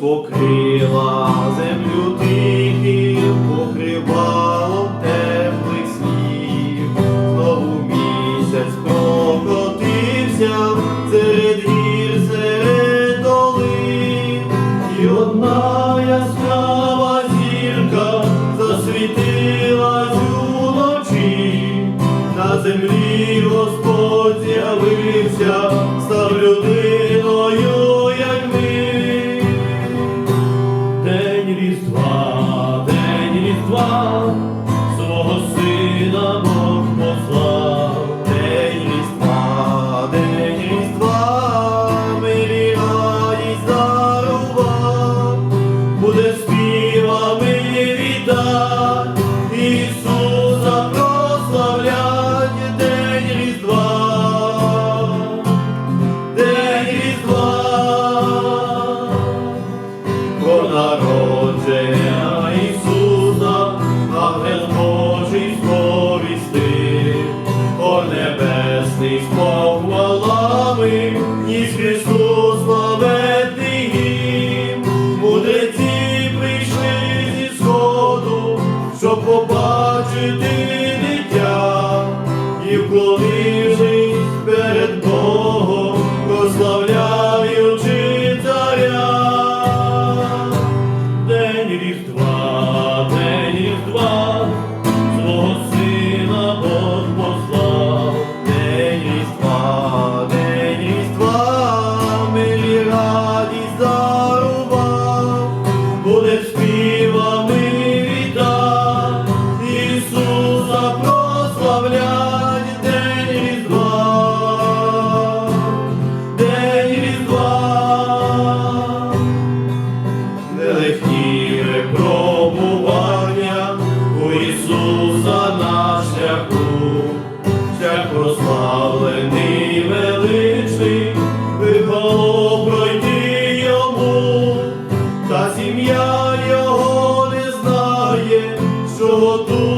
покрила землю тихим покривалом теплих снів, знову місяць прокотився серед гір, серед долин, і одна яскрава зірка засвітилась уночі, на землі Господь з'явився. Небесний слав хвалами, ніс Христос славетний гімн. Мудреці прийшли зі сходу, щоб побачити дитя і вклонити. Ісуса на шляху, шлях прославлений, величний, випало пройти йому, та сім'я його не знає, що тут.